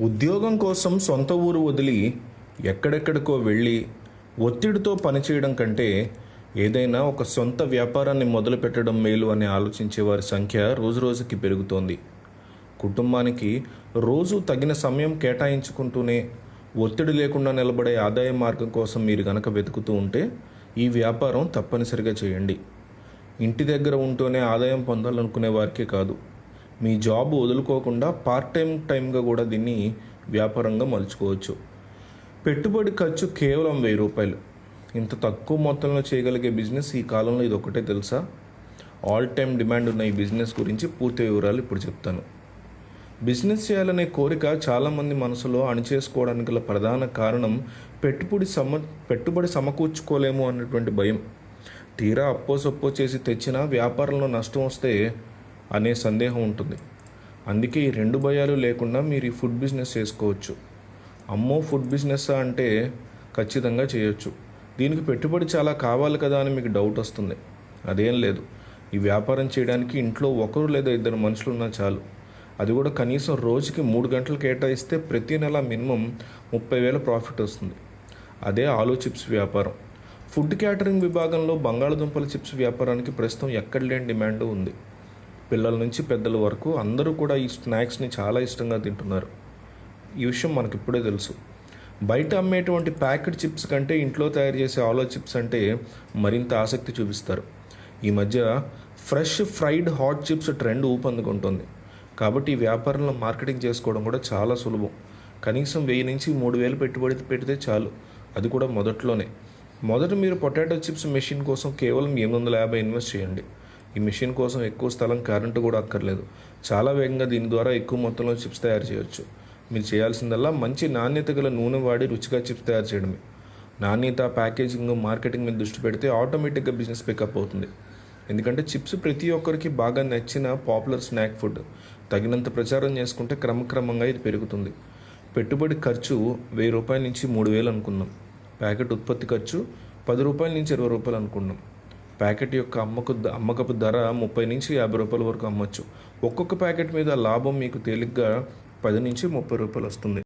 ఉద్యోగం కోసం సొంత ఊరు వదిలి ఎక్కడెక్కడికో వెళ్ళి ఒత్తిడితో పనిచేయడం కంటే ఏదైనా ఒక సొంత వ్యాపారాన్ని మొదలుపెట్టడం మేలు అని ఆలోచించే వారి సంఖ్య రోజురోజుకి పెరుగుతోంది. కుటుంబానికి రోజు తగిన సమయం కేటాయించుకుంటూనే ఒత్తిడి లేకుండా నిలబడే ఆదాయ మార్గం కోసం మీరు గనక వెతుకుతూ ఉంటే ఈ వ్యాపారం తప్పనిసరిగా చేయండి. ఇంటి దగ్గర ఉంటూనే ఆదాయం పొందాలనుకునే వారికే కాదు మీ జాబ్ వదులుకోకుండా పార్ట్ టైం టైంగా కూడా దీన్ని వ్యాపారంగా మలుచుకోవచ్చు. పెట్టుబడి ఖర్చు కేవలం వెయ్యి రూపాయలు. ఇంత తక్కువ మొత్తంలో చేయగలిగే బిజినెస్ ఈ కాలంలో ఇది ఒకటే తెలుసా? ఆల్ టైమ్ డిమాండ్ ఉన్న ఈ బిజినెస్ గురించి పూర్తి వివరాలు ఇప్పుడు చెప్తాను. బిజినెస్ చేయాలనే కోరిక చాలామంది మనసులో అణిచేసుకోవడానికి గల ప్రధాన కారణం పెట్టుబడి సమ పెట్టుబడి సమకూర్చుకోలేము అన్నటువంటి భయం. తీరా అప్పో సొప్పో చేసి తెచ్చిన వ్యాపారంలో నష్టం వస్తే అనే సందేహం ఉంటుంది. అందుకే ఈ రెండు భయాలు లేకుండా మీరు ఈ ఫుడ్ బిజినెస్ చేసుకోవచ్చు. అమ్మో ఫుడ్ బిజినెస్ అంటే ఖచ్చితంగా చేయొచ్చు. దీనికి పెట్టుబడి చాలా కావాలి కదా అని మీకు డౌట్ వస్తుంది. అదేం లేదు. ఈ వ్యాపారం చేయడానికి ఇంట్లో ఒకరు లేదా ఇద్దరు మనుషులు ఉన్నా చాలు. అది కూడా కనీసం రోజుకి మూడు గంటలు కేటాయిస్తే ప్రతి నెల మినిమం ముప్పై వేల ప్రాఫిట్ వస్తుంది. అదే ఆలూ చిప్స్ వ్యాపారం. ఫుడ్ క్యాటరింగ్ విభాగంలో బంగాళదుంపల చిప్స్ వ్యాపారానికి ప్రస్తుతం ఎక్కడ లేని డిమాండ్ ఉంది. పిల్లల నుంచి పెద్దల వరకు అందరూ కూడా ఈ స్నాక్స్ని చాలా ఇష్టంగా తింటున్నారు. ఈ విషయం మనకి ఇప్పుడే తెలుసు. బయట అమ్మేటువంటి ప్యాకెట్ చిప్స్ కంటే ఇంట్లో తయారు చేసే ఆలో చిప్స్ అంటే మరింత ఆసక్తి చూపిస్తారు. ఈ మధ్య fresh fried hot chips trend ఊపందుకుంటుంది. కాబట్టి ఈ వ్యాపారంలో మార్కెటింగ్ చేసుకోవడం కూడా చాలా సులభం. కనీసం వెయ్యి నుంచి మూడు వేలు పెట్టుబడి పెడితే చాలు. అది కూడా మొదట్లోనే. మొదట మీరు పొటాటో చిప్స్ మెషిన్ కోసం కేవలం ఎనిమిది వందల యాభై ఇన్వెస్ట్ చేయండి. ఈ మిషన్ కోసం ఎక్కువ స్థలం కరెంటు కూడా అక్కర్లేదు. చాలా వేగంగా దీని ద్వారా ఎక్కువ మొత్తంలో చిప్స్ తయారు చేయొచ్చు. మీరు చేయాల్సిందల్లా మంచి నాణ్యత గల నూనె వాడి రుచిగా చిప్స్ తయారు చేయడమే. నాణ్యత ప్యాకేజింగ్ మార్కెటింగ్ మీద దృష్టి పెడితే ఆటోమేటిక్గా బిజినెస్ పికప్ అవుతుంది. ఎందుకంటే చిప్స్ ప్రతి ఒక్కరికి బాగా నచ్చిన పాపులర్ స్నాక్ ఫుడ్. తగినంత ప్రచారం చేసుకుంటే క్రమక్రమంగా ఇది పెరుగుతుంది. పెట్టుబడి ఖర్చు వెయ్యి రూపాయల నుంచి మూడు వేలు అనుకుందాం ప్యాకెట్ ఉత్పత్తి ఖర్చు పది రూపాయల నుంచి ఇరవై రూపాయలు అనుకుందాం ప్యాకెట్ యొక్క అమ్మకు అమ్మకపు ధర ముప్పై నుంచి యాభై రూపాయల వరకు అమ్మచ్చు. ఒక్కొక్క ప్యాకెట్ మీద లాభం మీకు తేలిగ్గా పది నుంచి ముప్పై రూపాయలు వస్తుంది.